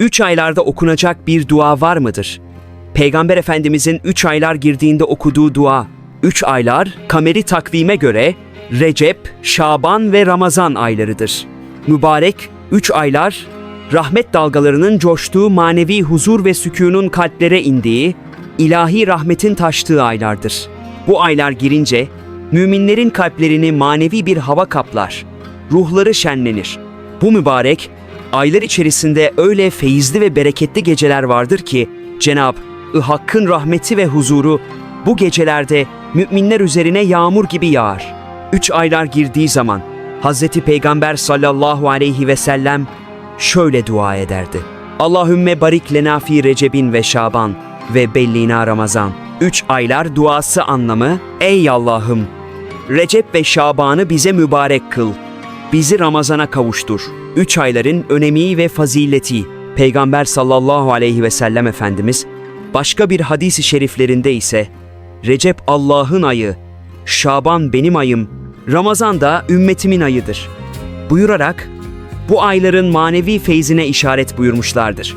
Üç aylarda okunacak bir dua var mıdır? Peygamber Efendimizin üç aylar girdiğinde okuduğu dua. Üç aylar kameri takvime göre Recep, Şaban ve Ramazan aylarıdır. Mübarek üç aylar rahmet dalgalarının coştuğu manevi huzur ve sükûnun kalplere indiği, ilahi rahmetin taştığı aylardır. Bu aylar girince müminlerin kalplerini manevi bir hava kaplar. Ruhları şenlenir. Bu mübarek aylar içerisinde öyle feyizli ve bereketli geceler vardır ki Cenab-ı Hakk'ın rahmeti ve huzuru bu gecelerde müminler üzerine yağmur gibi yağar. Üç aylar girdiği zaman Hz. Peygamber sallallahu aleyhi ve sellem şöyle dua ederdi. Allahümme barik lena fi Recepin ve Şaban ve bellina Ramazan. Üç aylar duası anlamı, ey Allah'ım, Recep ve Şaban'ı bize mübarek kıl. Bizi Ramazan'a kavuştur. Üç ayların önemi ve fazileti. Peygamber sallallahu aleyhi ve sellem Efendimiz, başka bir hadisi şeriflerinde ise, Recep Allah'ın ayı, Şaban benim ayım, Ramazan da ümmetimin ayıdır. Buyurarak, bu ayların manevi feyzine işaret buyurmuşlardır.